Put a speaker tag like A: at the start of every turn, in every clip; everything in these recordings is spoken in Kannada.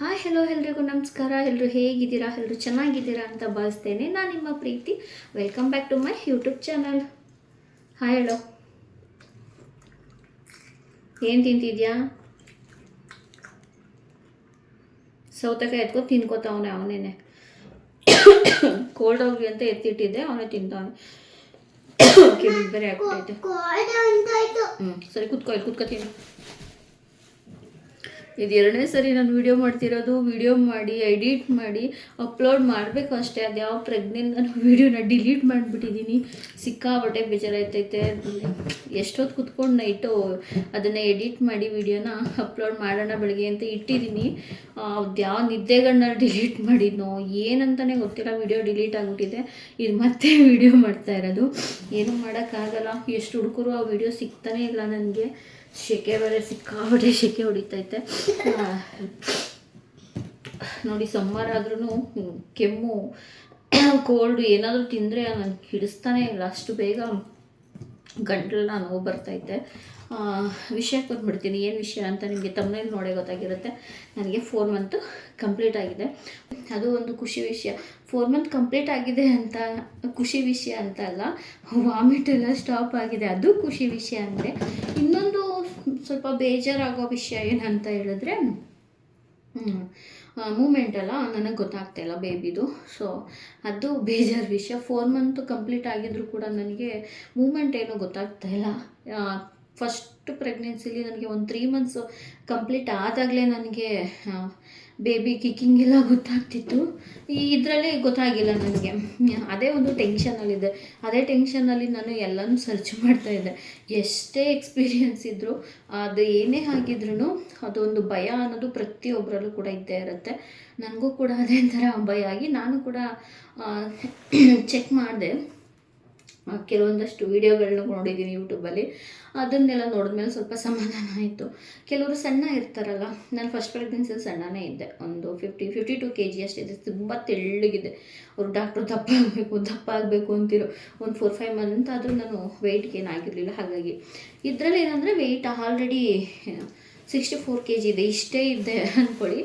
A: ಹಾಯ್ ಹೆಲೋ ಎಲ್ರಿಗೂ ನಮಸ್ಕಾರ. ಎಲ್ಲರೂ ಹೇಗಿದ್ದೀರಾ? ಎಲ್ಲರೂ ಚೆನ್ನಾಗಿದ್ದೀರಾ ಅಂತ ಭಾವಿಸ್ತೇನೆ. ನಾನು ನಿಮ್ಮ ಪ್ರೀತಿ. Welcome back to my YouTube channel hi ಹೇಳೋ ಏನು ತಿಂತಿದ್ಯಾ? ಸೌತೆಕಾಯಿ ಎತ್ಕೊ ತಿನ್ಕೋತಾವನೆ ಅವನೇನೆ. ಕೋಲ್ಡ್ ಹೋಗ್ಲಿ ಅಂತ ಎತ್ತಿಟ್ಟಿದ್ದೆ ಅವನೇ ತಿಂತಾವನೆ. ಬೇರೆ ಆಗ್ತೈತೆ ಹ್ಞೂ ಸರಿ ಕುತ್ಕೋ ಇಲ್ಲಿ ಕುತ್ಕೋತೀನಿ ಇದು ಎರಡನೇ ಸರಿ ನಾನು ವಿಡಿಯೋ ಮಾಡ್ತಿರೋದು ವಿಡಿಯೋ ಮಾಡಿ ಎಡಿಟ್ ಮಾಡಿ ಅಪ್ಲೋಡ್ ಮಾಡಬೇಕು ಅಷ್ಟೇ. ಅದು ಯಾವ ಪ್ರೆಗ್ನೆಂಟ್ ನಾನು ವಿಡಿಯೋನ ಡಿಲೀಟ್ ಮಾಡಿಬಿಟ್ಟಿದ್ದೀನಿ ಸಿಕ್ಕಾಬಟ್ಟೆ ಬೇಜಾರಾಯ್ತೈತೆ. ಎಷ್ಟೊತ್ತು ಕುತ್ಕೊಂಡು ನೈಟು ಅದನ್ನು ಎಡಿಟ್ ಮಾಡಿ ವಿಡಿಯೋನ ಅಪ್ಲೋಡ್ ಮಾಡೋಣ ಬೆಳಗ್ಗೆ ಅಂತ ಇಟ್ಟಿದ್ದೀನಿ ಅದು ಯಾವ ನಿದ್ದೆಗಳನ್ನ ಡಿಲೀಟ್ ಮಾಡಿದ್ನೋ ಏನಂತಲೇ ಗೊತ್ತಿಲ್ಲ. ವಿಡಿಯೋ ಡಿಲೀಟ್ ಆಗಿಬಿಟ್ಟಿದೆ. ಇದು ಮತ್ತೆ ವಿಡಿಯೋ ಮಾಡ್ತಾ ಇರೋದು. ಏನೂ ಮಾಡೋಕ್ಕಾಗಲ್ಲ. ಎಷ್ಟು ಹುಡುಗರು ಆ ವಿಡಿಯೋ ಸಿಗ್ತಾನೇ ಇಲ್ಲ ನನಗೆ ಸೆಕೆ ಬೇರೆ ಸಿಕ್ಕಾಬಿಟ್ಟೆ ಸೆಕೆ ಹೊಡಿತೈತೆ. ನೋಡಿ ಸಮ್ಮರ್ ಆದ್ರೂ ಕೆಮ್ಮು ಕೋಲ್ಡ್ ಏನಾದರೂ ತಿಂದರೆ ನನಗೆ ಹಿಡಿಸ್ತಾನೆ ಇಲ್ಲ. ಅಷ್ಟು ಬೇಗ ಗಂಟಲನ್ನ ನೋವು ಬರ್ತೈತೆ. ವಿಷಯಕ್ಕೆ ಬಂದ್ಬಿಡ್ತೀನಿ. ಏನು ವಿಷಯ ಅಂತ ನಿಮಗೆ ತಮ್ಮನೇಲಿ ನೋಡೇ ಗೊತ್ತಾಗಿರುತ್ತೆ. ನನಗೆ ಫೋರ್ ಮಂತು ಕಂಪ್ಲೀಟ್ ಆಗಿದೆ. ಅದು ಒಂದು ಖುಷಿ ವಿಷಯ. ಫೋರ್ ಮಂತ್ ಕಂಪ್ಲೀಟ್ ಆಗಿದೆ ಅಂತ ಖುಷಿ ವಿಷಯ ಅಂತ ಅಲ್ಲ ವಾಮಿಟ್ ಎಲ್ಲ ಸ್ಟಾಪ್ ಆಗಿದೆ. ಅದು ಖುಷಿ ವಿಷಯ ಅಂದರೆ ಇನ್ನೊಂದು ಸ್ವಲ್ಪ ಬೇಜಾರಾಗೋ ವಿಷಯ ಏನಂತ ಹೇಳಿದ್ರೆ ಮೂಮೆಂಟ್ ಅಲ್ಲ, ನನಗೆ ಗೊತ್ತಾಗ್ತಾ ಇಲ್ಲ ಬೇಬಿದು. ಸೊ ಅದು ಬೇಜಾರು ವಿಷಯ. ಫೋರ್ ಮಂತ್ ಕಂಪ್ಲೀಟ್ ಆಗಿದ್ರು ಕೂಡ ನನಗೆ ಮೂಮೆಂಟ್ ಏನೂ ಗೊತ್ತಾಗ್ತಾ ಇಲ್ಲ. ಫಸ್ಟ್ ಪ್ರೆಗ್ನೆನ್ಸಿಲಿ ನನಗೆ ಒಂದು ತ್ರೀ ಮಂತ್ಸು ಕಂಪ್ಲೀಟ್ ಆದಾಗಲೇ ನನಗೆ ಬೇಬಿ ಕಿಕ್ಕಿಂಗ್ ಎಲ್ಲ ಗೊತ್ತಾಗ್ತಿತ್ತು. ಈ ಇದರಲ್ಲಿ ಗೊತ್ತಾಗಿಲ್ಲ ನನಗೆ. ಅದೇ ಒಂದು ಟೆನ್ಷನಲ್ಲಿದೆ ಅದೇ ಟೆನ್ಷನಲ್ಲಿ ನಾನು ಎಲ್ಲನೂ ಸರ್ಚ್ ಮಾಡ್ತಾ ಇದ್ದೆ. ಎಷ್ಟೇ ಎಕ್ಸ್ಪೀರಿಯನ್ಸ್ ಇದ್ದರೂ ಅದು ಏನೇ ಆಗಿದ್ರೂ ಅದೊಂದು ಭಯ ಅನ್ನೋದು ಪ್ರತಿಯೊಬ್ಬರಲ್ಲೂ ಕೂಡ ಇದ್ದೇ ಇರುತ್ತೆ. ನನಗೂ ಕೂಡ ಅದೇ ಥರ ಭಯ ಆಗಿ ನಾನು ಕೂಡ ಚೆಕ್ ಮಾಡಿದೆ. ಕೆಲವೊಂದಷ್ಟು ವೀಡಿಯೋಗಳನ್ನ ನೋಡಿದ್ದೀನಿ ಯೂಟ್ಯೂಬಲ್ಲಿ ಅದನ್ನೆಲ್ಲ ನೋಡಿದ್ಮೇಲೆ ಸ್ವಲ್ಪ ಸಮಾಧಾನ ಆಯಿತು. ಕೆಲವರು ಸಣ್ಣ ಇರ್ತಾರಲ್ಲ, ನಾನು ಫಸ್ಟ್ ಪ್ರೆಗ್ನೆನ್ಸಿಯಲ್ಲಿ ಸಣ್ಣನೇ ಇದ್ದೆ. ಒಂದು fifty fifty two K G ಅಷ್ಟಿದೆ ತುಂಬ ತೆಳ್ಳಗಿದೆ ಅವರು ಡಾಕ್ಟ್ರು ದಪ್ಪ ಆಗಬೇಕು ದಪ್ಪ ಆಗಬೇಕು ಅಂತಿರೋ. ಒಂದು ಫೋರ್ ಫೈವ್ ಮಂತ್ ಆದರೂ ನಾನು ವೆಯ್ಟ್ ಗೇನ್ ಆಗಿರಲಿಲ್ಲ. ಹಾಗಾಗಿ ಇದರಲ್ಲಿ ಏನಂದರೆ weight already sixty four K G ಇದೆ, ಇಷ್ಟೇ ಇದೆ ಅಂದ್ಕೊಳ್ಳಿ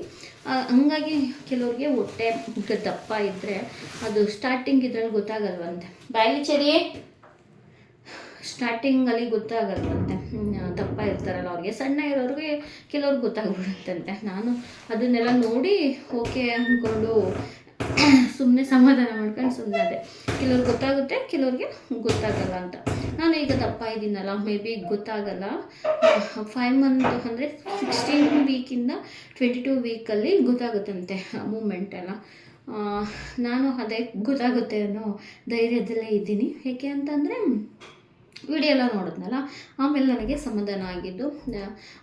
A: ಹಂಗಾಗಿ ಕೆಲವ್ರಿಗೆ ಹೊಟ್ಟೆ ದಪ್ಪ ಇದ್ದರೆ ಅದು ಸ್ಟಾರ್ಟಿಂಗ್ ಇದ್ರಲ್ಲಿ ಗೊತ್ತಾಗಲ್ವಂತೆ. ಬಾಯಲ್ಲಿ ಚರಿ ಸ್ಟಾರ್ಟಿಂಗಲ್ಲಿ ಗೊತ್ತಾಗಲ್ವಂತೆ. ದಪ್ಪ ಇರ್ತಾರಲ್ಲ ಅವ್ರಿಗೆ. ಸಣ್ಣ ಇರೋರಿಗೆ ಕೆಲವ್ರಿಗೆ ಗೊತ್ತಾಗ್ಬಿಡುತ್ತಂತೆ. ನಾನು ಅದನ್ನೆಲ್ಲ ನೋಡಿ ಓಕೆ ಅಂದ್ಕೊಂಡು ಸುಮ್ಮನೆ ಸಮಾಧಾನ ಮಾಡ್ಕೊಂಡು ಸುಮ್ಮನೆ ಅದೇ. ಕೆಲವ್ರಿಗೆ ಗೊತ್ತಾಗುತ್ತೆ, ಕೆಲವ್ರಿಗೆ ಗೊತ್ತಾಗಲ್ಲ ಅಂತ. ನಾನು ಈಗ ದಪ್ಪ ಇದ್ದೀನಲ್ಲ ಮೇ ಬಿ ಗೊತ್ತಾಗಲ್ಲ. ಫೈವ್ ಮಂತ್ ಅಂದರೆ ಸಿಕ್ಸ್ಟೀನ್ ವೀಕಿಂದ ಟ್ವೆಂಟಿ ಟೂ ವೀಕಲ್ಲಿ ಗೊತ್ತಾಗುತ್ತಂತೆ ಮೂಮೆಂಟ್ ಎಲ್ಲ. ನಾನು ಅದೇ ಗೊತ್ತಾಗುತ್ತೆ ಅನ್ನೋ ಧೈರ್ಯದಲ್ಲೇ ಇದ್ದೀನಿ. ಏಕೆ ಅಂತಂದರೆ ವಿಡಿಯೋ ಎಲ್ಲ ನೋಡಿದ್ನಲ್ಲ, ಆಮೇಲೆ ನನಗೆ ಸಮಾಧಾನ ಆಗಿದ್ದು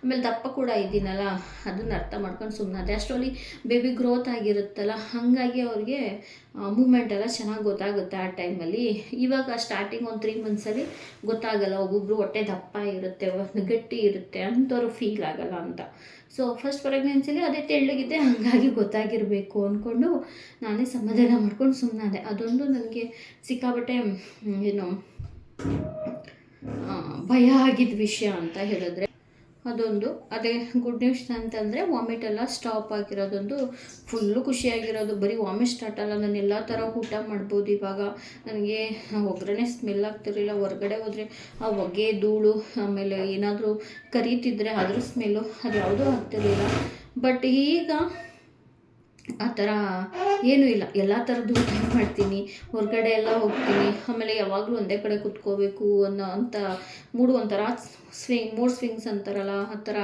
A: ಆಮೇಲೆ ದಪ್ಪ ಕೂಡ ಇದ್ದೀನಲ್ಲ, ಅದನ್ನ ಅರ್ಥ ಮಾಡ್ಕೊಂಡು ಸುಮ್ಮನಾದೆ ಅಷ್ಟರಲ್ಲಿ ಬೇಬಿ ಗ್ರೋತ್ ಆಗಿರುತ್ತಲ್ಲ, ಹಾಗಾಗಿ ಅವ್ರಿಗೆ ಮೂಮೆಂಟ್ ಎಲ್ಲ ಚೆನ್ನಾಗಿ ಗೊತ್ತಾಗುತ್ತೆ ಆ ಟೈಮಲ್ಲಿ ಇವಾಗ ಸ್ಟಾರ್ಟಿಂಗ್ ಒಂದು ತ್ರೀ ಮಂತ್ಸಲ್ಲಿ ಗೊತ್ತಾಗಲ್ಲ, ಒಬ್ಬೊಬ್ರು ಹೊಟ್ಟೆ ದಪ್ಪ ಇರುತ್ತೆ ಗಟ್ಟಿ ಇರುತ್ತೆ, ಅಂಥವ್ರು ಫೀಲ್ ಆಗಲ್ಲ ಅಂತ. ಸೊ ಫಸ್ಟ್ ಪ್ರೆಗ್ನೆನ್ಸಿಲಿ ಅದೇ ತೆಳ್ಳಗಿದ್ದೆ, ಹಾಗಾಗಿ ಗೊತ್ತಾಗಿರಬೇಕು ಅಂದ್ಕೊಂಡು ನಾನೇ ಸಮಾಧಾನ ಮಾಡ್ಕೊಂಡು ಸುಮ್ಮನಾದೆ ಅದೊಂದು ನನಗೆ ಸಿಕ್ಕಾಬಟ್ಟೆ ಏನು ಭಯ ಆಗಿದ್ದ ವಿಷಯ ಅಂತ ಹೇಳಿದ್ರೆ ಅದೊಂದು. ಅದೇ ಗುಡ್ ನ್ಯೂಸ್ ಅಂತಂದರೆ ವಾಮಿಟ್ ಎಲ್ಲ ಸ್ಟಾಪ್ ಆಗಿರೋದೊಂದು ಫುಲ್ಲು ಖುಷಿಯಾಗಿರೋದು. ಬರೀ ವಾಮಿಟ್ ಸ್ಟಾರ್ಟ್ ಅಲ್ಲ, ನಾನು ಎಲ್ಲ ಥರ ಊಟ ಮಾಡ್ಬೋದು ಇವಾಗ. ನನಗೆ ಒಗ್ಗರಣೆ ಸ್ಮೆಲ್ ಆಗ್ತಿರಲಿಲ್ಲ. ಹೊರಗಡೆ ಹೋದರೆ ಆ ಹೊಗೆ, ಧೂಳು, ಆಮೇಲೆ ಏನಾದರೂ ಕರೀತಿದ್ರೆ ಅದ್ರ ಸ್ಮೆಲ್ಲು ಅದು ಯಾವುದೂ ಆಗ್ತಿರಲಿಲ್ಲ. ಬಟ್ ಈಗ ಆ ಥರ ಏನೂ ಇಲ್ಲ. ಎಲ್ಲ ಥರದ್ದು ಊಟ ಮಾಡ್ತೀನಿ. ಹೊರಗಡೆ ಎಲ್ಲ ಹೋಗ್ತೀನಿ. ಆಮೇಲೆ ಯಾವಾಗಲೂ ಒಂದೇ ಕಡೆ ಕುತ್ಕೋಬೇಕು ಅನ್ನೋ ಅಂತ ಮೂಡು ಒಂಥರ ಸ್ವಿಂಗ್ ಮೂಡ್ ಸ್ವಿಂಗ್ಸ್ ಅಂತಾರಲ್ಲ, ಆ ಥರ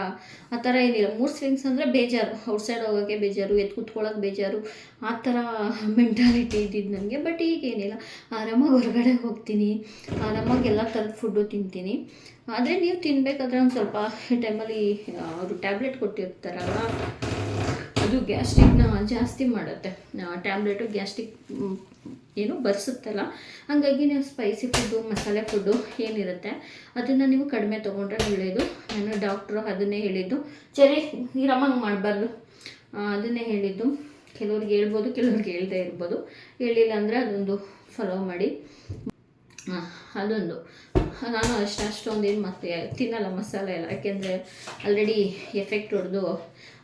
A: ಆ ಥರ ಏನಿಲ್ಲ. ಮೂರು ಸ್ವಿಂಗ್ಸ್ ಅಂದರೆ ಬೇಜಾರು. ಔಟ್ಸೈಡ್ ಹೋಗೋಕ್ಕೆ ಬೇಜಾರು ಎದ್ದು ಕುತ್ಕೊಳ್ಳೋಕೆ ಬೇಜಾರು, ಆ ಥರ ಮೆಂಟಾಲಿಟಿ ಇದ್ದಿದ್ದು ನನಗೆ. ಬಟ್ ಈಗೇನಿಲ್ಲ ಆರಾಮಾಗಿ ಹೊರಗಡೆ ಹೋಗ್ತೀನಿ. ಆರಾಮಾಗಿ ಎಲ್ಲ ಥರದ ಫುಡ್ಡು ತಿಂತೀನಿ. ಆದರೆ ನೀವು ತಿನ್ನಬೇಕಾದ್ರೆ ಒಂದು ಸ್ವಲ್ಪ ಟೈಮಲ್ಲಿ ಅವರು ಟ್ಯಾಬ್ಲೆಟ್ ಕೊಟ್ಟಿರ್ತಾರಲ್ಲ ಅದು ಗ್ಯಾಸ್ಟ್ರಿಕ್ನ ಜಾಸ್ತಿ ಮಾಡುತ್ತೆ. ಟ್ಯಾಬ್ಲೆಟು ಗ್ಯಾಸ್ಟ್ರಿಕ್ ಏನು ಬರ್ಸುತ್ತಲ್ಲ, ಹಾಗಾಗಿ ನೀವು ಸ್ಪೈಸಿ ಫುಡ್ಡು, ಮಸಾಲೆ ಫುಡ್ಡು ಏನಿರುತ್ತೆ, ಅದನ್ನು ನೀವು ಕಡಿಮೆ ತೊಗೊಂಡ್ರೆ ಒಳ್ಳೆಯದು ನಾನು ಡಾಕ್ಟ್ರು ಅದನ್ನೇ ಹೇಳಿದ್ದು. ಸರಿ ಇರಮ್ಮಂಗೆ ಮಾಡಬಾರ್ದು. ಅದನ್ನೇ ಹೇಳಿದ್ದು. ಕೆಲವ್ರಿಗೆ ಹೇಳ್ಬೋದು, ಕೆಲವ್ರಿಗೆ ಹೇಳ್ದೇ ಇರ್ಬೋದು. ಹೇಳಿಲ್ಲ ಅಂದರೆ ಅದೊಂದು ಫಾಲೋ ಮಾಡಿ. ಅದೊಂದು. ನಾನು ಅಷ್ಟು, ಅಷ್ಟೊಂದೇನು ಮತ್ತೆ ತಿನ್ನಲ್ಲ ಮಸಾಲೆ ಎಲ್ಲ. ಯಾಕೆಂದರೆ ಆಲ್ರೆಡಿ ಎಫೆಕ್ಟ್ ಹೊಡೆದು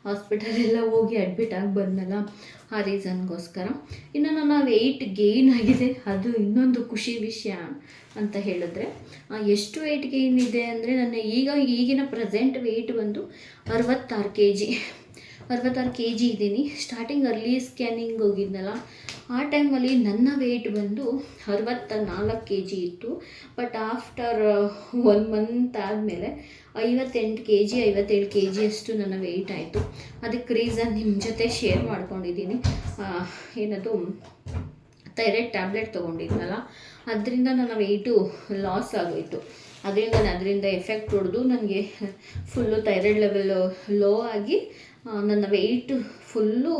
A: ಹಾಸ್ಪಿಟಲೆಲ್ಲ ಹೋಗಿ ಅಡ್ಮಿಟ್ ಆಗಿ ಬಂದ್ನಲ್ಲ ಆ ರೀಸನ್ಗೋಸ್ಕರ ಇನ್ನು ನನ್ನ ವೆಯ್ಟ್ ಗೇಯ್ನ್ ಆಗಿದೆ, ಅದು ಇನ್ನೊಂದು ಖುಷಿ ವಿಷಯ ಅಂತ ಹೇಳಿದ್ರೆ ಎಷ್ಟು ವೆಯ್ಟ್ ಗೇಯ್ನ್ ಇದೆ ಅಂದರೆ ನನ್ನ ಈಗ, ಈಗಿನ ಪ್ರೆಸೆಂಟ್ ವೆಯ್ಟ್ ಬಂದು ಅರವತ್ತಾರು ಕೆ ಜಿ ಅರವತ್ತಾರು ಕೆ ಜಿ ಇದ್ದೀನಿ. ಸ್ಟಾರ್ಟಿಂಗ್ ಅರ್ಲಿ ಸ್ಕ್ಯಾನಿಂಗ್ ಹೋಗಿದ್ನಲ್ಲ ಆ ಟೈಮಲ್ಲಿ ನನ್ನ ವೆಯ್ಟ್ ಬಂದು ಅರವತ್ತ ನಾಲ್ಕು ಕೆ ಜಿ ಇತ್ತು ಬಟ್ ಆಫ್ಟರ್ ಒನ್ ಮಂತ್ ಆದಮೇಲೆ ಐವತ್ತೆಂಟು ಕೆ ಜಿ ಐವತ್ತೇಳು ಕೆ ಜಿಯಷ್ಟು ನನ್ನ ವೆಯ್ಟ್ ಆಯಿತು. ಅದಕ್ಕೆ ರೀಸನ್ ನಿಮ್ಮ ಜೊತೆ ಶೇರ್ ಮಾಡ್ಕೊಂಡಿದ್ದೀನಿ. ಏನದು ಥೈರಾಯ್ಡ್ ಟ್ಯಾಬ್ಲೆಟ್ ತೊಗೊಂಡಿದ್ನಲ್ಲ, ಅದರಿಂದ ನನ್ನ ವೆಯ್ಟು ಲಾಸ್ ಆಗೋಯಿತು. ಅದರಿಂದ ಅದರಿಂದ ಎಫೆಕ್ಟ್ ಹೊಡೆದು ನನಗೆ ಫುಲ್ಲು ಥೈರಾಯ್ಡ್ ಲೆವೆಲ್ಲು ಲೋ ಆಗಿ ನನ್ನ ವೆಯ್ಟ್ ಫುಲ್ಲು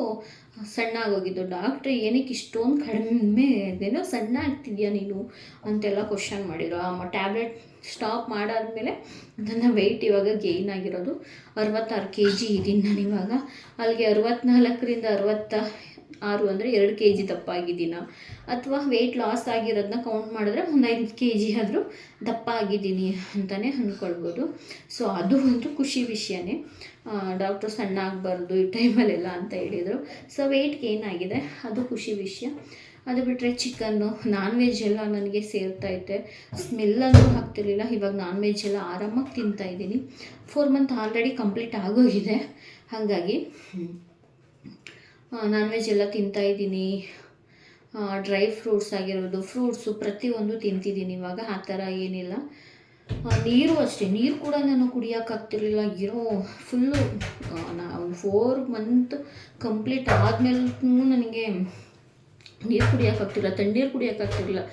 A: ಸಣ್ಣ ಆಗೋಗಿದ್ದು ಡಾಕ್ಟ್ರ್, ಏನಕ್ಕೆ ಇಷ್ಟೊಂದು ಕಡಿಮೆ ಏನೋ ಸಣ್ಣ ಆಗ್ತಿದ್ಯಾ ನೀನು? ಅಂತೆಲ್ಲ ಕ್ವಶನ್ ಮಾಡಿದ್ರು. ಆ ಟ್ಯಾಬ್ಲೆಟ್ ಸ್ಟಾಪ್ ಮಾಡಾದ್ಮೇಲೆ ನನ್ನ ವೆಯ್ಟ್ ಇವಾಗ ಗೇಯ್ನ್ ಆಗಿರೋದು ಅರವತ್ತಾರು ಕೆ ಜಿ ಇದ್ದೀನಿ ನಾನು ಇವಾಗ ಅಲ್ಲಿಗೆ ಅರವತ್ತ್ನಾಲ್ಕರಿಂದ ಅರವತ್ತ ಆರು ಅಂದರೆ ಎರಡು ಕೆ ಜಿ ದಪ್ಪ ಆಗಿದ್ದೀನ ಅಥವಾ ವೆಯ್ಟ್ ಲಾಸ್ ಆಗಿರೋದನ್ನ ಕೌಂಟ್ ಮಾಡಿದ್ರೆ ಒಂದು ಐದು ಕೆ ಜಿ ಆದರೂ ದಪ್ಪ ಆಗಿದ್ದೀನಿ ಅಂತಲೇ ಅಂದ್ಕೊಳ್ಬೋದು ಸೊ ಅದು ಒಂದು ಖುಷಿ ವಿಷಯನೇ. ಡಾಕ್ಟ್ರು ಸಣ್ಣ ಆಗಬಾರ್ದು ಈ ಟೈಮಲ್ಲೆಲ್ಲ ಅಂತ ಹೇಳಿದರು. ಸೊ ವೆಯ್ಟ್ ಏನಾಗಿದೆ ಅದು ಖುಷಿ ವಿಷಯ. ಅದು ಬಿಟ್ಟರೆ ಚಿಕನ್ನು ನಾನ್ ವೆಜ್ ಎಲ್ಲ ನನಗೆ ಸೇರ್ತಾ ಇದೆ ಸ್ಮೆಲ್ಲಂತೂ ಆಗ್ತಿರ್ಲಿಲ್ಲ. ಇವಾಗ ನಾನ್ ವೆಜ್ ಎಲ್ಲ ಆರಾಮಾಗಿ ತಿಂತಾ ಇದ್ದೀನಿ. ಫೋರ್ ಮಂತ್ ಆಲ್ರೆಡಿ ಕಂಪ್ಲೀಟ್ ಆಗೋಗಿದೆ. ಹಾಗಾಗಿ ನಾನ್ ವೆಜ್ ಎಲ್ಲ ತಿಂತಾ ಇದ್ದೀನಿ. ಡ್ರೈ ಫ್ರೂಟ್ಸ್ ಆಗಿರೋದು. ಫ್ರೂಟ್ಸು ಪ್ರತಿಯೊಂದು ತಿಂತಿದ್ದೀನಿ ಇವಾಗ, ಆ ಥರ ಏನಿಲ್ಲ. ನೀರು ಅಷ್ಟೇ. ನೀರು ಕೂಡ ನಾನು ಕುಡಿಯೋಕ್ಕಾಗ್ತಿರ್ಲಿಲ್ಲ ಇರೋ ಫುಲ್ಲು ಒಂದು ಫೋರ್ ಮಂತ್ ಕಂಪ್ಲೀಟ್ ಆದಮೇಲೂ ನನಗೆ ನೀರು ಕುಡಿಯೋಕ್ಕಾಗ್ತಿಲ್ಲ ತಣ್ಣೀರು ಕುಡಿಯೋಕ್ಕಾಗ್ತಿರ್ಲಿಲ್ಲ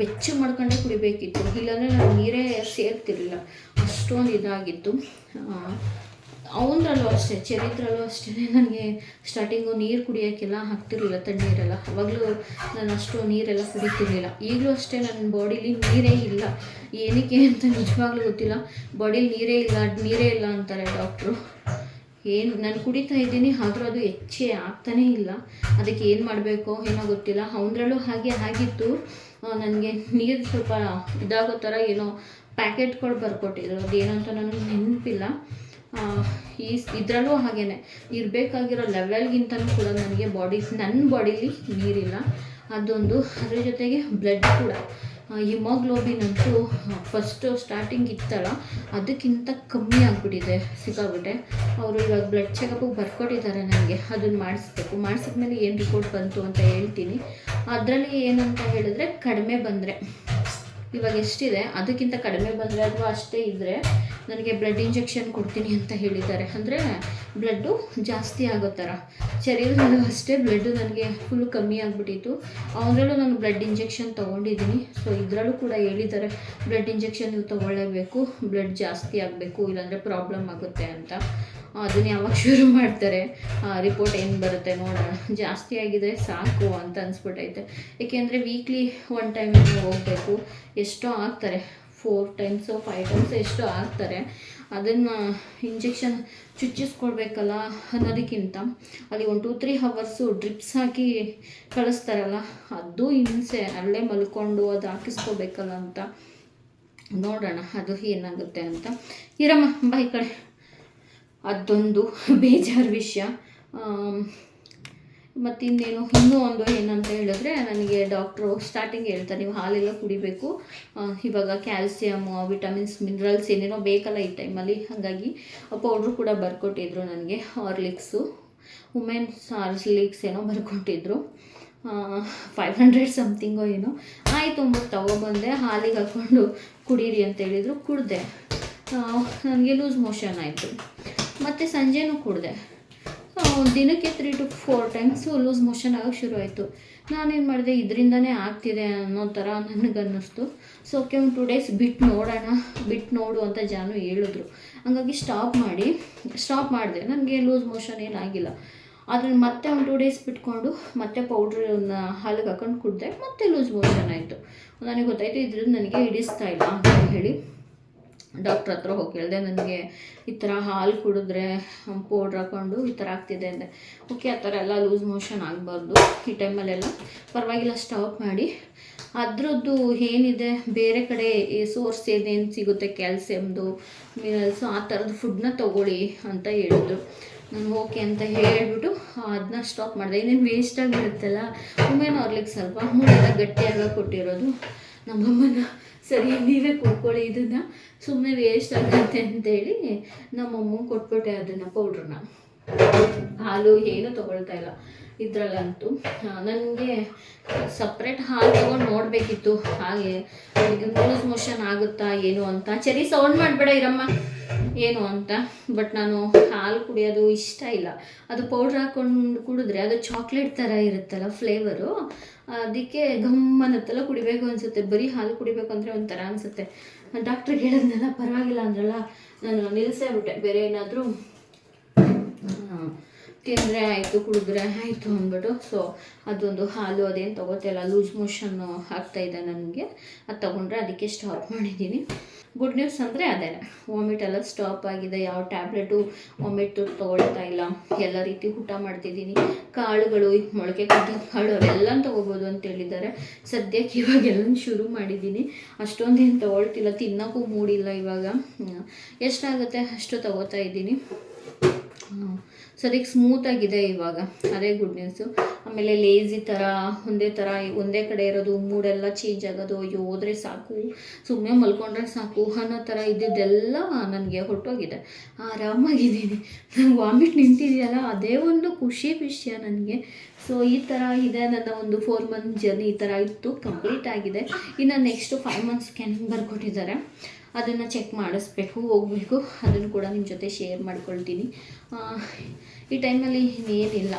A: ಬೆಚ್ಚ ಮಾಡ್ಕೊಂಡೇ ಕುಡಿಬೇಕಿತ್ತು. ಇಲ್ಲಾಂದರೆ ನಾನು ನೀರೇ ಸೇರ್ತಿರ್ಲಿಲ್ಲ. ಅಷ್ಟೊಂದು ಇದಾಗಿತ್ತು. ಅವನದ್ರಲ್ಲೂ ಅಷ್ಟೇ ಚರಿತ್ರಲ್ಲೂ ಅಷ್ಟೇ. ನನಗೆ ಸ್ಟಾರ್ಟಿಂಗು ನೀರು ಕುಡಿಯೋಕ್ಕೆಲ್ಲ ಹಾಕ್ತಿರ್ಲಿಲ್ಲ ತಣ್ಣೀರೆಲ್ಲ. ಅವಾಗಲೂ ನಾನು ಅಷ್ಟು ನೀರೆಲ್ಲ ಕುಡಿತಿರ್ಲಿಲ್ಲ. ಈಗಲೂ ಅಷ್ಟೇ ನನ್ನ ಬಾಡಿಲಿ ನೀರೇ ಇಲ್ಲ. ಏನಕ್ಕೆ ಅಂತ ನಿಜವಾಗ್ಲೂ ಗೊತ್ತಿಲ್ಲ. ಬಾಡಿಲಿ ನೀರೇ ಇಲ್ಲ ನೀರೇ ಇಲ್ಲ ಅಂತಾರೆ ಡಾಕ್ಟ್ರು ಏನು, ನಾನು ಕುಡಿತಾ ಇದ್ದೀನಿ, ಆದರೂ ಅದು ಹೆಚ್ಚೇ ಆಗ್ತಾನೇ ಇಲ್ಲ. ಅದಕ್ಕೆ ಏನು ಮಾಡಬೇಕು ಏನೋ ಗೊತ್ತಿಲ್ಲ. ಅವನರಲ್ಲೂ ಹಾಗೆ ಆಗಿತ್ತು. ನನಗೆ ನೀರು ಸ್ವಲ್ಪ ಇದಾಗೋ ಥರ ಏನೋ ಪ್ಯಾಕೆಟ್ಗಳು ಬರ್ಕೊಟ್ಟಿದ್ರು. ಅದೇನಂತ ನನಗೆ ನೆನಪಿಲ್ಲ. ಈ ಇದರಲ್ಲೂ ಹಾಗೇ ಇರಬೇಕಾಗಿರೋ ಲೆವೆಲ್ಗಿಂತಲೂ ಕೂಡ ನನಗೆ ಬಾಡಿ ನನ್ನ ಬಾಡೀಲಿ ನೀರಿಲ್ಲ. ಅದೊಂದು ಅದ್ರ ಜೊತೆಗೆ ಬ್ಲಡ್ ಕೂಡ. ಹಿಮೋಗ್ಲೋಬಿನ್ ಅಂತೂ ಫಸ್ಟು ಸ್ಟಾರ್ಟಿಂಗ್ ಇತ್ತಲ್ಲ, ಅದಕ್ಕಿಂತ ಕಮ್ಮಿ ಆಗಿಬಿಟ್ಟಿದೆ ಸಿಕ್ಕಾಗ್ಬಿಟ್ಟೆ ಅವರು ಇವಾಗ ಬ್ಲಡ್ ಚೆಕಪ್ಗೆ ಬರ್ಕೊಟ್ಟಿದ್ದಾರೆ ನನಗೆ. ಅದನ್ನು ಮಾಡಿಸ್ಬೇಕು. ಮಾಡಿಸಿದ್ಮೇಲೆ ಏನು ರಿಪೋರ್ಟ್ ಬಂತು ಅಂತ ಹೇಳ್ತೀನಿ. ಅದರಲ್ಲಿ ಏನಂತ ಹೇಳಿದ್ರೆ ಕಡಿಮೆ ಬಂದರೆ. ಇವಾಗ ಎಷ್ಟಿದೆ? ಅದಕ್ಕಿಂತ ಕಡಿಮೆ ಬಂದರೆ ಅಥವಾ ಅಷ್ಟೇ ಇದ್ದರೆ ನನಗೆ ಬ್ಲಡ್ ಇಂಜೆಕ್ಷನ್ ಕೊಡ್ತೀನಿ ಅಂತ ಹೇಳಿದ್ದಾರೆ. ಅಂದರೆ ಬ್ಲಡ್ಡು ಜಾಸ್ತಿ ಆಗೋ ಥರ. ಶರೀರದಲ್ಲೂ ಅಷ್ಟೇ ಬ್ಲಡ್ಡು ನನಗೆ ಫುಲ್ ಕಮ್ಮಿ ಆಗಿಬಿಟ್ಟಿತ್ತು. ಅವರಲ್ಲೂ ನಾನು ಬ್ಲಡ್ ಇಂಜೆಕ್ಷನ್ ತೊಗೊಂಡಿದ್ದೀನಿ. ಸೊ ಇದರಲ್ಲೂ ಕೂಡ ಹೇಳಿದ್ದಾರೆ ಬ್ಲಡ್ ಇಂಜೆಕ್ಷನ್ ನೀವು ತೊಗೊಳ್ಳೇಬೇಕು. ಬ್ಲಡ್ ಜಾಸ್ತಿ ಆಗಬೇಕು. ಇಲ್ಲಾಂದರೆ ಪ್ರಾಬ್ಲಮ್ ಆಗುತ್ತೆ ಅಂತ. ಅದನ್ನ ಯಾವಾಗ ಶುರು ಮಾಡ್ತಾರೆ. ರಿಪೋರ್ಟ್ ಏನು ಬರುತ್ತೆ ನೋಡೋಣ. ಜಾಸ್ತಿ ಆಗಿದ್ರೆ ಸಾಕು ಅಂತ ಅನ್ಸ್ಬಿಟ್ಟೈತೆ ಏಕೆಂದರೆ ವೀಕ್ಲಿ ಒನ್ ಟೈಮ್ ಹೋಗಬೇಕು. ಎಷ್ಟೋ ಆಗ್ತಾರೆ. ಫೋರ್ ಟೈಮ್ಸು ಫೈವ್ ಟೈಮ್ಸ್ ಎಷ್ಟೋ ಆಗ್ತಾರೆ. ಅದನ್ನು ಇಂಜೆಕ್ಷನ್ ಚುಚ್ಚಿಸ್ಕೊಡ್ಬೇಕಲ್ಲ ಅನ್ನೋದಕ್ಕಿಂತ ಅಲ್ಲಿ one two three hours drips ಹಾಕಿ ಕಳಿಸ್ತಾರಲ್ಲ, ಅದು ಹಿಂಸೆ. ಅಲ್ಲೇ ಮಲ್ಕೊಂಡು ಅದು ಹಾಕಿಸ್ಕೋಬೇಕಲ್ಲ ಅಂತ. ನೋಡೋಣ ಅದು ಏನಾಗುತ್ತೆ ಅಂತ. ಇರಮ್ಮ ಬಾಯ್ ಕಡೆ ಅದೊಂದು ಬೇಜಾರು ವಿಷಯ. ಮತ್ತಿನ್ನೇನು, ಇನ್ನೂ ಒಂದು ಏನಂತ ಹೇಳಿದ್ರೆ ನನಗೆ ಡಾಕ್ಟ್ರು ಸ್ಟಾರ್ಟಿಂಗ್ ಹೇಳ್ತಾರೆ ನೀವು ಹಾಲೆಲ್ಲ ಕುಡಿಬೇಕು. ಇವಾಗ ಕ್ಯಾಲ್ಸಿಯಮು ವಿಟಮಿನ್ಸ್ ಮಿನರಲ್ಸ್ ಏನೇನೋ ಬೇಕಲ್ಲ ಈ ಟೈಮಲ್ಲಿ ಹಾಗಾಗಿ ಪೌಡ್ರು ಕೂಡ ಬರ್ಕೊಟ್ಟಿದ್ರು ನನಗೆ ಹಾರ್ಲಿಕ್ಸು ವುಮೆನ್ಸ್ ಹಾರ್ಲಿಕ್ಸ್ ಏನೋ ಬರ್ಕೊಟ್ಟಿದ್ರು. ಫೈವ್ ಹಂಡ್ರೆಡ್ ಸಮಥಿಂಗೋ ಏನೋ. ಆಯಿತು ಅಂದ್ಬಿಟ್ಟು ತೊಗೊಬಂದೆ, ಹಾಲಿಗೆ ಹಾಕ್ಕೊಂಡು ಕುಡೀರಿ ಅಂತ ಹೇಳಿದರು, ಕುಡಿದೆ. ನನಗೆ ಲೂಸ್ ಮೋಷನ್ ಆಯಿತು. ಮತ್ತು ಸಂಜೆನೂ ಕುಡಿದೆ. ದಿನಕ್ಕೆ three to four times loose motion ಆಗೋಕ್ಕೆ ಶುರು ಆಯಿತು ನಾನೇನು ಮಾಡಿದೆ, ಇದರಿಂದನೇ ಆಗ್ತಿದೆ ಅನ್ನೋ ಥರ ನನಗನ್ನಿಸ್ತು. ಸೊ ಓಕೆ ಒಂದು ಟೂ ಡೇಸ್ ಬಿಟ್ಟು ನೋಡೋಣ ಬಿಟ್ಟು ನೋಡು ಅಂತ ಜಾನು ಹೇಳಿದ್ರು. ಹಂಗಾಗಿ ಸ್ಟಾಪ್ ಮಾಡಿ ಸ್ಟಾಪ್ ಮಾಡಿದೆ. ನನಗೆ ಲೂಸ್ ಮೋಷನ್ ಏನಾಗಿಲ್ಲ ಆದರೆ ಮತ್ತೆ ಒಂದು ಟೂ ಡೇಸ್ ಬಿಟ್ಕೊಂಡು ಮತ್ತೆ ಪೌಡ್ರನ್ನ ಹಾಲಿಗೆ ಹಾಕೊಂಡು ಕುಡಿದೆ, ಮತ್ತೆ ಲೂಸ್ ಮೋಷನ್ ಆಯಿತು. ನನಗೆ ಗೊತ್ತಾಯಿತು, ಇದ್ರಿಂದ ನನಗೆ ಹಿಡಿಸ್ತಾ ಇಲ್ಲ ಅಂತ ಹೇಳಿ. ಡಾಕ್ಟ್ರ್ ಹತ್ರ ಹೋಗಿ ಕೇಳಿದೆ, ನನಗೆ ಈ ಥರ ಹಾಲು ಕುಡಿದ್ರೆ ಪೌಡ್ರ್ ಹಾಕೊಂಡು ಈ ಥರ ಆಗ್ತಿದೆ ಅಂದೆ. ಓಕೆ ಆ ಥರ ಎಲ್ಲ ಲೂಸ್ ಮೋಷನ್ ಆಗಬಾರ್ದು, ಈ ಟೈಮಲ್ಲೆಲ್ಲ. ಪರವಾಗಿಲ್ಲ ಸ್ಟಾಪ್ ಮಾಡಿ. ಅದರದ್ದು ಏನಿದೆ? ಬೇರೆ ಕಡೆ ಸೋರ್ಸ್ ಏನೇನು ಸಿಗುತ್ತೆ? ಕ್ಯಾಲ್ಸಿಯಮ್ದು ಮಿನರಲ್ಸು ಆ ಥರದ್ದು ಫುಡ್ನ ತೊಗೊಳ್ಳಿ ಅಂತ ಹೇಳಿದ್ರು. ನಾನು ಓಕೆ ಅಂತ ಹೇಳಿಬಿಟ್ಟು ಅದನ್ನ ಸ್ಟಾಪ್ ಮಾಡಿದೆ. ಇನ್ನೇನು ವೇಸ್ಟ್ ಆಗಿಬಿಡುತ್ತಲ್ಲ ಒಮ್ಮೆ ಅವ್ರಿಗೆ ಸ್ವಲ್ಪ, ಮೂಳೆಲ್ಲ ಗಟ್ಟಿಯಾಗ ಕೊಟ್ಟಿರೋದು. ನಮ್ಮಮ್ಮನ ಸರಿ ನೀವೇ ಕೊಟ್ಕೊಳ್ಳಿ ಇದನ್ನ ಸುಮ್ಮನೆ ವೇಸ್ಟ್ ಆಗುತ್ತೆ ಅಂತೇಳಿ ನಮ್ಮಮ್ಮ ಕೊಟ್ಬಿಟ್ಟೆ ಅದನ್ನು ಪೌಡ್ರನ್ನ ಹಾಲು ಏನು ತಗೊಳ್ತಾ ಇಲ್ಲ. ಇದರಲ್ಲಂತೂ. ನನಗೆ ಸಪ್ರೇಟ್ ಹಾಲು ತೊಗೊಂಡು ನೋಡಬೇಕಿತ್ತು. ಹಾಗೆ ಲೂಸ್ ಮೋಷನ್ ಆಗುತ್ತಾ ಏನು ಅಂತ. ಚರಿ ಸೌಂಡ್ ಮಾಡಬೇಡ ಇರಮ್ಮ ಏನು ಅಂತ. ಬಟ್ ನಾನು ಹಾಲು ಕುಡಿಯೋದು ಇಷ್ಟ ಇಲ್ಲ. ಅದು ಪೌಡ್ರ್ ಹಾಕ್ಕೊಂಡು ಕುಡಿದ್ರೆ ಅದು ಚಾಕ್ಲೇಟ್ ಥರ ಇರುತ್ತಲ್ಲ ಫ್ಲೇವರು ಅದಕ್ಕೆ ಗಮ್ಮನತ್ತೆಲ್ಲ ಕುಡಿಬೇಕು ಅನಿಸುತ್ತೆ. ಬರೀ ಹಾಲು ಕುಡಿಬೇಕು ಅಂದರೆ ಒಂಥರ ಅನಿಸುತ್ತೆ. ಡಾಕ್ಟ್ರಿಗೆ ಹೇಳಿದ್ನೆಲ್ಲ, ಪರವಾಗಿಲ್ಲ ಅಂದ್ರಲ್ಲ, ನಾನು ನಿಲ್ಲಿಸೇ ಬಿಟ್ಟೆ. ಬೇರೆ ಏನಾದರೂ ತಿಂದರೆ ಆಯಿತು, ಕುಡಿದ್ರೆ ಆಯಿತು ಅಂದ್ಬಿಟ್ಟು ಸೊ ಅದೊಂದು ಹಾಲು ಅದೇನು ತೊಗೋತಿಲ್ಲ ಲೂಸ್ ಮೋಷನ್ನು ಆಗ್ತಾಯಿದೆ ನನಗೆ. ಅದು ತೊಗೊಂಡ್ರೆ ಅದಕ್ಕೆ ಸ್ಟಾಪ್ ಮಾಡಿದ್ದೀನಿ ಗುಡ್ ನ್ಯೂಸ್ ಅಂದರೆ ಅದೇ. ವಾಮಿಟ್ ಎಲ್ಲ ಸ್ಟಾಪ್ ಆಗಿದೆ, ಯಾವ ಟ್ಯಾಬ್ಲೆಟು ವಾಮಿಟ್ ತೊಗೊಳ್ತಾ ಇಲ್ಲ. ಎಲ್ಲ ರೀತಿ ಊಟ ಮಾಡ್ತಿದ್ದೀನಿ ಕಾಳುಗಳು, ಮೊಳಕೆ ಕಟ್ಟಿದ ಕಾಳು ಅವೆಲ್ಲ ತೊಗೋಬೋದು ಅಂತ ಹೇಳಿದ್ದಾರೆ. ಸದ್ಯಕ್ಕೆ ಇವಾಗ ಎಲ್ಲ ಶುರು ಮಾಡಿದ್ದೀನಿ ಅಷ್ಟೊಂದೇನು ತೊಗೊಳ್ತಿಲ್ಲ, ತಿನ್ನೋಕ್ಕೂ ಮೂಡಿಲ್ಲ ಇವಾಗ. ಎಷ್ಟಾಗುತ್ತೆ ಅಷ್ಟು ತೊಗೋತಾ ಇದ್ದೀನಿ. ಸದ್ಯಕ್ಕೆ ಸ್ಮೂತಾಗಿದೆ ಇವಾಗ. ಅದೇ ಗುಡ್ ನ್ಯೂಸು ಆಮೇಲೆ ಲೇಝಿ ಥರ ಒಂದೇ ಥರ ಒಂದೇ ಕಡೆ ಇರೋದು ಮೂಡೆಲ್ಲ ಚೇಂಜ್ ಆಗೋದು, ಅಯ್ಯೋ, ಹೋದ್ರೆ ಸಾಕು ಸುಮ್ಮನೆ ಮಲ್ಕೊಂಡ್ರೆ ಸಾಕು ಅನ್ನೋ ಥರ ಇದ್ದಿದ್ದೆಲ್ಲ ನನಗೆ ಹೊರಟೋಗಿದೆ. ಆರಾಮಾಗಿದ್ದೀನಿ. ನಾನು ವಾಮಿಟ್ ನಿಂತಿದೆಯಲ್ಲ, ಅದೇ ಒಂದು ಖುಷಿ ವಿಷಯ ನನಗೆ. ಸೊ ಈ ಥರ ಇದೆ ನನ್ನ ಒಂದು ಫೋರ್ ಮಂತ್ ಜರ್ನಿ ಈ ಥರ ಇತ್ತು ಕಂಪ್ಲೀಟ್ ಆಗಿದೆ. ಇನ್ನು ನೆಕ್ಸ್ಟು ಫೈವ್ ಮಂತ್ಸ್ ಸ್ಕ್ಯಾನಿಂಗ್ ಬರ್ಕೊಟ್ಟಿದ್ದಾರೆ ಅದನ್ನು ಚೆಕ್ ಮಾಡಿಸ್ಬೇಕು. ಹೋಗಬೇಕು ಅದನ್ನು ಕೂಡ ನಿಮ್ಮ ಜೊತೆ ಶೇರ್ ಮಾಡ್ಕೊಳ್ತೀನಿ. ಈ ಟೈಮಲ್ಲಿ ಇನ್ನೇನಿಲ್ಲ.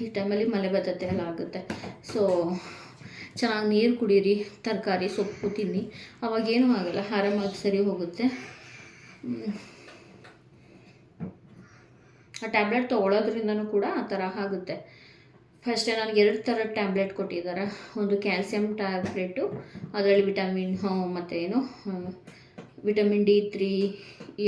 A: ಈ ಟೈಮಲ್ಲಿ ಮಳೆ ಬದ್ಧತೆ ಎಲ್ಲ ಆಗುತ್ತೆ. ಸೊ ಚೆನ್ನಾಗಿ ನೀರು ಕುಡೀರಿ, ತರಕಾರಿ, ಸೊಪ್ಪು ತಿನ್ನಿ. ಅವಾಗೇನೂ ಆಗಲ್ಲ, ಆರಾಮಾಗಿ ಸರಿ ಹೋಗುತ್ತೆ. ಆ ಟ್ಯಾಬ್ಲೆಟ್ ತೊಗೊಳೋದ್ರಿಂದನೂ ಕೂಡ ಆ ಥರ ಆಗುತ್ತೆ. ಫಸ್ಟೇ ನನಗೆ ಎರಡು ಥರದ ಟ್ಯಾಬ್ಲೆಟ್ ಕೊಟ್ಟಿದ್ದಾರೆ. ಒಂದು ಕ್ಯಾಲ್ಸಿಯಂ ಟ್ಯಾಬ್ಲೆಟು ಅದರಲ್ಲಿ ವಿಟಮಿನ್ ಮತ್ತು ಏನು ವಿಟಮಿನ್ ಡಿ ತ್ರೀ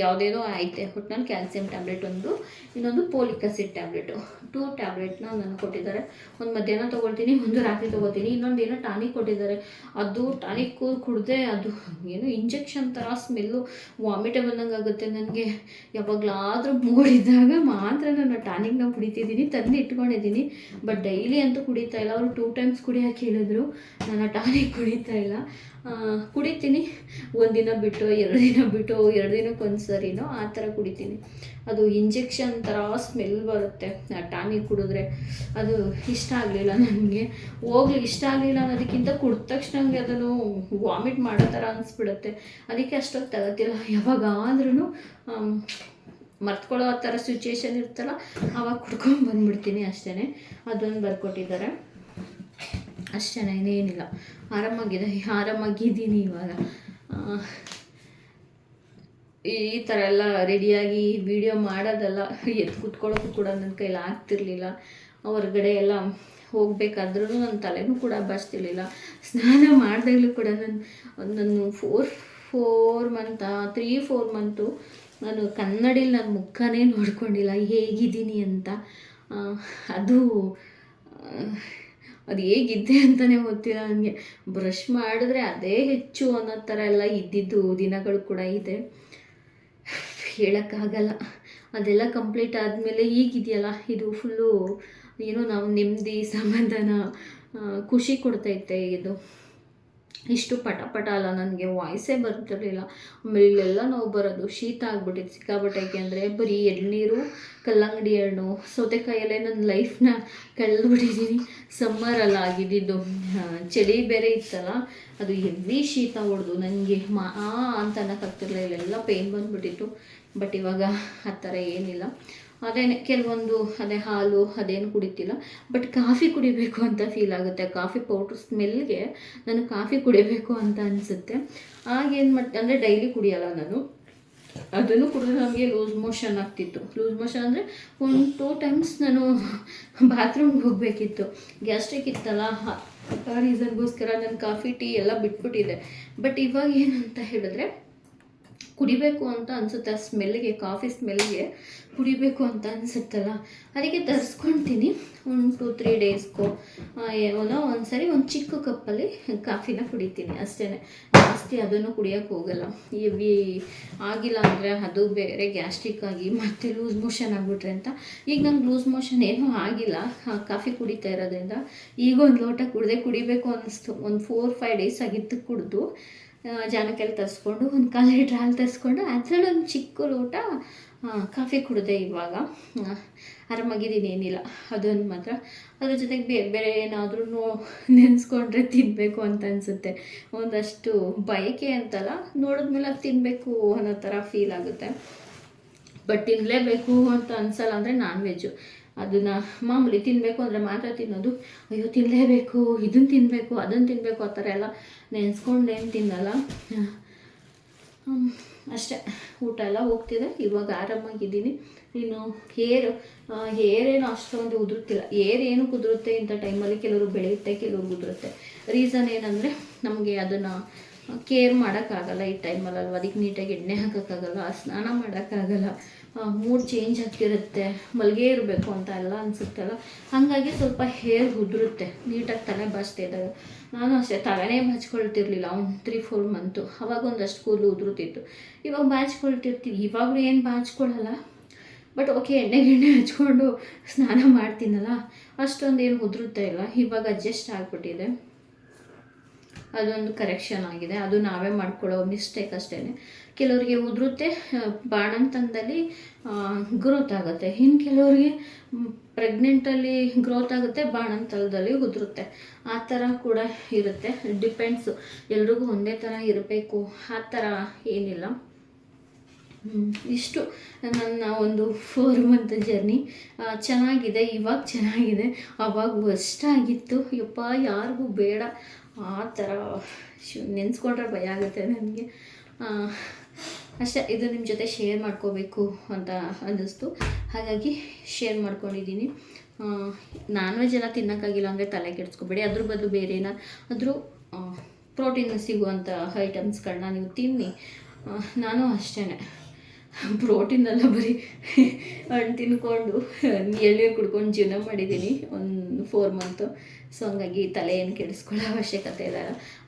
A: ಯಾವುದೇನೋ ಐತೆ. ಒಟ್ಟಿನಲ್ಲಿ ಕ್ಯಾಲ್ಸಿಯಂ ಟ್ಯಾಬ್ಲೆಟ್ ಒಂದು, ಇನ್ನೊಂದು ಪೋಲಿಕ್ ಆಸಿಡ್ ಟ್ಯಾಬ್ಲೆಟು. ಟೂ ಟ್ಯಾಬ್ಲೆಟ್ನ ನಾನು ಕೊಟ್ಟಿದ್ದಾರೆ. ಒಂದು ಮಧ್ಯಾಹ್ನ ತೊಗೊಳ್ತೀನಿ, ಒಂದು ರಾತ್ರಿ ತೊಗೋತೀನಿ ಇನ್ನೊಂದು ಏನೋ ಟಾನಿಕ್ ಕೊಟ್ಟಿದ್ದಾರೆ. ಅದು ಟಾನಿಕ್ ಕುಡಿದೆ ಅದು ಏನು ಇಂಜೆಕ್ಷನ್ ಥರ ಸ್ಮೆಲ್ಲು, ವಾಮಿಟ ಬಂದಂಗೆ ಆಗುತ್ತೆ ನನಗೆ. ಯಾವಾಗಲಾದರೂ ಮೂಡಿದಾಗ ಮಾತ್ರ ನಾನು ಟಾನಿಕ್ನ ಕುಡಿತಿದ್ದೀನಿ, ತಂದು ಇಟ್ಕೊಂಡಿದ್ದೀನಿ. ಬಟ್ ಡೈಲಿ ಅಂತೂ ಕುಡಿತಾ ಇಲ್ಲ. ಅವರು ಟೂ ಟೈಮ್ಸ್ ಕುಡಿಯೋಕೆ ಹೇಳಿದ್ರು. ನಾನು ಟಾನಿಕ್ ಕುಡಿತಾ ಇಲ್ಲ. ಕುಡಿತೀನಿ. ಒಂದಿನ ಬಿಟ್ಟು ಎರಡು ದಿನ ಬಿಟ್ಟು ಎರಡು ದಿನಕ್ಕೊಂದು ಸರಿನೋ ಆ ಥರ ಕುಡಿತೀನಿ. ಅದು ಇಂಜೆಕ್ಷನ್ ಥರ ಸ್ಮೆಲ್ ಬರುತ್ತೆ. ಆ ಟಾನಿಕ್ ಕುಡಿದ್ರೆ ಅದು ಇಷ್ಟ ಆಗಲಿಲ್ಲ ನನಗೆ. ಹೋಗ್ಲಿ, ಇಷ್ಟ ಆಗಲಿಲ್ಲ ಅನ್ನೋದಕ್ಕಿಂತ ಕುಡ್ದ ತಕ್ಷಣ ನನಗೆ ಅದನ್ನು ವಾಮಿಟ್ ಮಾಡೋ ಥರ ಅನಿಸ್ಬಿಡುತ್ತೆ. ಅದಕ್ಕೆ ಅಷ್ಟೊತ್ತು ತಗೋತಿಲ್ಲ. ಯಾವಾಗಾದ್ರೂ ಮರ್ತ್ಕೊಳ್ಳೋ ಆ ಥರ ಸಿಚುಯೇಷನ್ ಇರ್ತಲ್ಲ ಆವಾಗ ಕುಡ್ಕೊಂಡು ಬಂದ್ಬಿಡ್ತೀನಿ ಅಷ್ಟೇ ಅದೊಂದು ಬರ್ಕೊಟ್ಟಿದ್ದಾರೆ. ಅಷ್ಟೇ ಇನ್ನೇನಿಲ್ಲ. ಆರಾಮಾಗಿದೆ, ಆರಾಮಾಗಿದ್ದೀನಿ ಇವಾಗ. ಈ ಥರ ಎಲ್ಲ ರೆಡಿಯಾಗಿ ವಿಡಿಯೋ ಮಾಡೋದೆಲ್ಲ ಎದ್ದು ಕೂತ್ಕೊಳ್ಳೋಕ್ಕೂ ಕೂಡ ನನ್ನ ಕೈಲಿ ಆಗ್ತಿರಲಿಲ್ಲ. ಹೊರಗಡೆ ಎಲ್ಲ ಹೋಗಬೇಕಾದ್ರೂ ನನ್ನ ತಲೆನೂ ಕೂಡ ಬರ್ತಿರ್ಲಿಲ್ಲ ಸ್ನಾನ ಮಾಡಿದಾಗಲೂ ಕೂಡ ನಾನು ನಾನು four four month three four month ನಾನು ಕನ್ನಡಿಲಿ ನನ್ನ ಮುಖನೇ ನೋಡ್ಕೊಂಡಿಲ್ಲ. ಹೇಗಿದ್ದೀನಿ ಅಂತ. ಅದು ಅದು ಹೇಗಿದ್ದೆ ಅಂತಲೇ ಗೊತ್ತಿಲ್ಲ ನನಗೆ. ಬ್ರಷ್ ಮಾಡಿದ್ರೆ ಅದೇ ಹೆಚ್ಚು ಅನ್ನೋ ಥರ ಎಲ್ಲ ಇದ್ದಿದ್ದು ದಿನಗಳು ಕೂಡ ಇದೆ. ಹೇಳೋಕ್ಕಾಗಲ್ಲ. ಅದೆಲ್ಲ ಕಂಪ್ಲೀಟ್ ಆದಮೇಲೆ ಈಗಿದೆಯಲ್ಲ ಇದು ಫುಲ್ಲು ಏನೋ ನಾವು ನೆಮ್ಮದಿ ಸಮಾಧಾನ ಖುಷಿ ಕೊಡ್ತೈತೆ ಇದು. ಇಷ್ಟು ಪಟ ಪಟ ಅಲ್ಲ ನನಗೆ ವಾಯ್ಸೇ ಬರ್ತಿರಲಿಲ್ಲ. ಆಮೇಲೆ ಇಲ್ಲೆಲ್ಲ ನೋವು ಬರೋದು ಶೀತ ಆಗ್ಬಿಟ್ಟಿತ್ತು ಸಿಕ್ಕಾಬಟ್ಟೆಗೆ ಅಂದರೆ ಬರೀ ಎಳ್ನೀರು ಕಲ್ಲಂಗಡಿ ಹಣ್ಣು ಸೌತೆಕಾಯಲ್ಲೇ ನನ್ನ ಲೈಫ್ನ ಕಳೆದ್ಬಿಟ್ಟಿದ್ದೀನಿ ಸಮ್ಮರ್ ಆಗಿದ್ದಿದ್ದು ಆ, ಚಳಿ ಬೇರೆ ಇತ್ತಲ್ಲ ಅದು ಹೆವಿ ಶೀತ ಹೊಡೆದು ನನಗೆ ಮಾ ಅಂತ ಅನ್ನೋಕ್ಕಾಗ್ತಿರಲಿಲ್ಲ. ಎಲ್ಲ ಪೇನ್ ಬಂದುಬಿಟ್ಟಿತ್ತು. ಬಟ್ ಇವಾಗ ಆ ಥರ ಏನಿಲ್ಲ. ಅದೇನೆ ಕೆಲವೊಂದು, ಅದೇ ಹಾಲು, ಅದೇನು ಕುಡಿತಿಲ್ಲ. ಬಟ್ ಕಾಫಿ ಕುಡಿಬೇಕು ಅಂತ ಫೀಲ್ ಆಗುತ್ತೆ. ಕಾಫಿ ಪೌಡ್ರ್ ಸ್ಮೆಲ್ಗೆ ನಾನು ಕಾಫಿ ಕುಡಿಬೇಕು ಅಂತ ಅನಿಸುತ್ತೆ. ಆಗೇನು ಮಾಡ್ತೆ ಅಂದರೆ ಡೈಲಿ ಕುಡಿಯಲ್ಲ ನಾನು. ಅದನ್ನು ಕುಡಿದ್ರೆ ನಮಗೆ ಲೂಸ್ ಮೋಷನ್ ಆಗ್ತಿತ್ತು. ಲೂಸ್ ಮೋಷನ್ ಅಂದರೆ ಒಂದು ಟೂ ಟೈಮ್ಸ್ ನಾನು ಬಾತ್ರೂಮ್ಗೆ ಹೋಗಬೇಕಿತ್ತು. ಗ್ಯಾಸ್ಟ್ರಿಕ್ ಇತ್ತಲ್ಲ, ಆ- ರೀಸನ್ಗೋಸ್ಕರ ನಾನು ಕಾಫಿ ಟೀ ಎಲ್ಲ ಬಿಟ್ಬಿಟ್ಟಿದೆ. ಬಟ್ ಇವಾಗ ಏನಂತ ಹೇಳಿದ್ರೆ ಕುಡಿಬೇಕು ಅಂತ ಅನಿಸುತ್ತೆ, ಆ ಸ್ಮೆಲ್ಗೆ, ಕಾಫಿ ಸ್ಮೆಲ್ಗೆ ಕುಡಿಬೇಕು ಅಂತ ಅನಿಸುತ್ತಲ್ಲ? ಅದಕ್ಕೆ ತರಿಸ್ಕೊಳ್ತೀನಿ ಒಂದು ಟು ತ್ರೀ ಡೇಸ್ಗೂ ಏನೋ ಒಂದು ಸರಿ ಒಂದು ಚಿಕ್ಕ ಕಪ್ಪಲ್ಲಿ ಕಾಫಿನ ಕುಡಿತೀನಿ ಅಷ್ಟೇ ಜಾಸ್ತಿ ಅದನ್ನು ಕುಡಿಯೋಕ್ಕೆ ಹೋಗಲ್ಲ. ಈ ಆಗಿಲ್ಲ ಅಂದರೆ ಅದು ಬೇರೆ ಗ್ಯಾಸ್ಟ್ರಿಕ್ ಆಗಿ ಮತ್ತೆ ಲೂಸ್ ಮೋಷನ್ ಆಗಿಬಿಟ್ರೆ ಅಂತ. ಈಗ ನಂಗೆ ಲೂಸ್ ಮೋಷನ್ ಏನೂ ಆಗಿಲ್ಲ. ಕಾಫಿ ಕುಡಿತಾ ಇರೋದ್ರಿಂದ ಈಗ ಒಂದು ಲೋಟ ಕುಡಿದೆ ಕುಡಿಬೇಕು ಅನ್ನಿಸ್ತು ಒಂದು ಫೋರ್ ಫೈವ್ ಡೇಸ್ ಆಗಿತ್ತು ಕುಡಿದು. ಜಾನಕಲ್ಲಿ ತರಿಸ್ಕೊಂಡು, ಒಂದು ಕಾಲು ಲೀಟ್ರ್ ಹಾಲು ತರಿಸ್ಕೊಂಡು, ಅದರಲ್ಲಿ ಒಂದು ಚಿಕ್ಕ ಲೋಟ ಕಾಫಿ ಕುಡಿದೆ ಇವಾಗ. ಆರಾಮಾಗಿದ್ದೀನಿ, ಏನಿಲ್ಲ. ಅದೊಂದು ಮಾತ್ರ. ಅದ್ರ ಜೊತೆಗೆ ಬೇರೆ ಬೇರೆ ಏನಾದರೂ ನೆನೆಸ್ಕೊಂಡ್ರೆ ತಿನ್ನಬೇಕು ಅಂತ ಅನಿಸುತ್ತೆ. ಒಂದಷ್ಟು ಬಯಕೆ ಅಂತಲ್ಲ, ನೋಡಿದ್ಮೇಲೆ ಅದು ತಿನ್ನಬೇಕು ಅನ್ನೋ ಥರ ಫೀಲ್ ಆಗುತ್ತೆ. ಬಟ್ ತಿನ್ನಲೇಬೇಕು ಅಂತ ಅನ್ಸಲ್ಲ ಅಂದರೆ ನಾನ್ ವೆಜ್ಜು ಅದನ್ನು ಮಾಮೂಲಿ ತಿನ್ನಬೇಕು ಅಂದರೆ ಮಾತ್ರ ತಿನ್ನೋದು. ಅಯ್ಯೋ ತಿನ್ನಲೇಬೇಕು ಇದನ್ನು ತಿನ್ನಬೇಕು ಅದನ್ನು ತಿನ್ನಬೇಕು ಆ ಥರ ಎಲ್ಲ ನೆನೆಸ್ಕೊಂಡೇನು ತಿನ್ನಲ್ಲ. ಅಷ್ಟೇ. ಊಟ ಎಲ್ಲ ಹೋಗ್ತಿದೆ. ಇವಾಗ ಆರಾಮಾಗಿದ್ದೀನಿ. ಇನ್ನು ಏರ್ ಏನು ಅಷ್ಟೊಂದು ಉದುರುತ್ತಿಲ್ಲ ಏರ್ ಏನು ಕುದುರುತ್ತೆ ಇಂಥ ಟೈಮಲ್ಲಿ? ಕೆಲವರು ಬೆಳೆಯುತ್ತೆ, ಕೆಲವರು ಉದುರುತ್ತೆ. ರೀಸನ್ ಏನಂದರೆ ನಮಗೆ ಅದನ್ನು ಕೇರ್ ಮಾಡೋಕ್ಕಾಗಲ್ಲ ಈ ಟೈಮಲ್ಲಿ ಅಲ್ವಾ? ಅದಕ್ಕೆ ನೀಟಾಗಿ ಎಣ್ಣೆ ಹಾಕೋಕ್ಕಾಗಲ್ಲ, ಸ್ನಾನ ಮಾಡೋಕ್ಕಾಗಲ್ಲ. ಮೂಡ್ ಚೇಂಜ್ ಆಗ್ತಿರುತ್ತೆ, ಮಲಗೇ ಇರಬೇಕು ಅಂತ ಎಲ್ಲ ಅನಿಸುತ್ತಲ್ಲ? ಹಾಗಾಗಿ ಸ್ವಲ್ಪ ಹೇರ್ ಉದುರುತ್ತೆ, ನೀಟಾಗಿ ತಲೆ ಬಾಚ್ತಾ ಇದ್ದಾಗ. ನಾನು ಅಷ್ಟೇ, ತಲೆನೇ ಬಾಚ್ಕೊಳ್ತಿರ್ಲಿಲ್ಲ, ಒಂದು ತ್ರೀ ಫೋರ್ ಮಂತು ಅವಾಗ ಒಂದಷ್ಟು ಕೂದಲು ಉದುರುತ್ತಿತ್ತು ಇವಾಗ ಬಾಚ್ಕೊಳ್ತಿರ್ತೀವಿ, ಇವಾಗಲೂ ಏನು ಬಾಚ್ಕೊಳ್ಳಲ್ಲ ಬಟ್ ಓಕೆ ಎಣ್ಣೆ, ಗಿಣ್ಣೆ ಹಚ್ಕೊಂಡು ಸ್ನಾನ ಮಾಡ್ತೀನಲ್ಲ? ಅಷ್ಟೊಂದು ಏನು ಉದುರುತ್ತಾ ಇಲ್ಲ, ಇವಾಗ ಅಡ್ಜಸ್ಟ್ ಆಗಿಬಿಟ್ಟಿದೆ. ಅದೊಂದು ಕರೆಕ್ಷನ್ ಆಗಿದೆ. ಅದು ನಾವೇ ಮಾಡ್ಕೊಳ್ಳೋ ಮಿಸ್ಟೇಕ್ ಅಷ್ಟೇ ಕೆಲವರಿಗೆ ಉದುರುತ್ತೆ ಬಾಣಂತನದಲ್ಲಿ ಗ್ರೋತ್ ಆಗುತ್ತೆ. ಇನ್ನು ಕೆಲವರಿಗೆ ಪ್ರೆಗ್ನೆಂಟಲ್ಲಿ ಗ್ರೋತ್ ಆಗುತ್ತೆ ಬಾಣಂತಲದಲ್ಲಿ ಉದುರುತ್ತೆ. ಆ ಥರ ಕೂಡ ಇರುತ್ತೆ. ಡಿಪೆಂಡ್ಸು ಎಲ್ರಿಗೂ ಒಂದೇ ಥರ ಇರಬೇಕು. ಆ ಥರ ಏನಿಲ್ಲ. ಇಷ್ಟು ನನ್ನ ಒಂದು ಫೋರ್ ಮಂತ್ ಜರ್ನಿ ಚೆನ್ನಾಗಿದೆ, ಇವಾಗ ಚೆನ್ನಾಗಿದೆ. ಅವಾಗ ವರ್ಸ್ಟ್ ಆಗಿತ್ತು. ಯಪ್ಪ, ಯಾರಿಗೂ ಬೇಡ. ಆ ಥರ ಶು, ನೆನೆಸ್ಕೊಂಡ್ರೆ ಭಯ ಆಗುತ್ತೆ ನನಗೆ. ಅಷ್ಟೇ, ಇದು ನಿಮ್ಮ ಜೊತೆ ಶೇರ್ ಮಾಡ್ಕೋಬೇಕು ಅಂತ ಅನ್ನಿಸ್ತು. ಹಾಗಾಗಿ ಶೇರ್ ಮಾಡ್ಕೊಂಡಿದ್ದೀನಿ. ನಾನ್ ವೆಜ್ ಎಲ್ಲ ತಿನ್ನೋಕ್ಕಾಗಿಲ್ಲ ಅಂದರೆ ತಲೆ ಕೆಡಿಸ್ಕೊಬೇಡಿ. ಅದ್ರ ಬದಲು ಬೇರೆ ಏನಾದರೂ ಪ್ರೋಟೀನ್ ಸಿಗುವಂಥ ಐಟಮ್ಸ್ಗಳನ್ನ ನೀವು ತಿನ್ನಿ. ನಾನು ಅಷ್ಟೇ ಪ್ರೋಟೀನ್ ಎಲ್ಲ ಬರೀ ಹಣ್ಣು ತಿನ್ಕೊಂಡು ಎಳ್ನೀರು ಕುಡ್ಕೊಂಡು ಜೀವನ ಮಾಡಿದ್ದೀನಿ ಒಂದು ಫೋರ್ ಮಂತು ಸೊ ಹಂಗಾಗಿ ತಲೆ ಏನು ಕೆಡಿಸ್ಕೊಳ್ಳೋ ಅವಶ್ಯಕತೆ ಇಲ್ಲ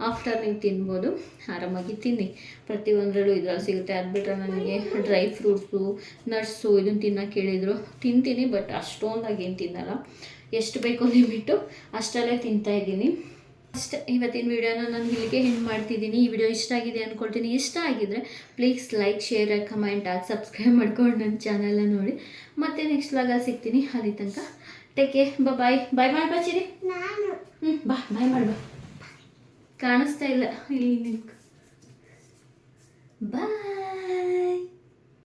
A: ಆಫ್ಟರ್ ನೀವು ತಿನ್ಬೋದು, ಆರಾಮಾಗಿ ತಿನ್ನಿ. ಪ್ರತಿಯೊಂದರಲ್ಲೂ ಇದ್ರಲ್ಲಿ ಸಿಗುತ್ತೆ. ಅದು ಬಿಟ್ಟರೆ ನನಗೆ ಡ್ರೈ ಫ್ರೂಟ್ಸು ನಟ್ಸು ಇದನ್ನು ತಿನ್ನೋಕೆ ಹೇಳಿದರು. ತಿಂತೀನಿ ಬಟ್ ಅಷ್ಟೊಂದಾಗಿ ಏನು ತಿನ್ನಲ್ಲ. ಎಷ್ಟು ಬೇಕೋ ಲಿಮಿಟು ಅಷ್ಟರಲ್ಲೇ ತಿಂತಾಯಿದ್ದೀನಿ ಅಷ್ಟೇ ಇವತ್ತಿನ ವಿಡಿಯೋನ ನಾನು ಇಲ್ಲಿಗೆ ಹೆಣ್ಣು ಮಾಡ್ತಿದ್ದೀನಿ. ಈ ವಿಡಿಯೋ ಇಷ್ಟ ಆಗಿದೆ ಅಂದ್ಕೊಳ್ತೀನಿ ಇಷ್ಟ ಆಗಿದ್ರೆ ಪ್ಲೀಸ್ ಲೈಕ್ ಶೇರ್ ಕಮೆಂಟ್ ಆಗಿ ಸಬ್ಸ್ಕ್ರೈಬ್ ಮಾಡ್ಕೊಂಡು ನನ್ನ ಚಾನಲ್ನ ನೋಡಿ. ಮತ್ತೆ ನೆಕ್ಸ್ಟ್ ಲಾಗ ಸಿಗ್ತೀನಿ. ಅಲ್ಲಿ ತನಕ ಟೇಕೆ ಬಾಯ್ ಬಾಯ್ ಮಾಡಿ ಬಚ್ಚಿರಿ ಹ್ಞೂ ಬಾ. ಬಾಯ್ ಮಾಡಿ ಬಾ. ಕಾಣಿಸ್ತಾ ಇಲ್ಲ. ಇಲ್ಲಿ ಬಾಯ್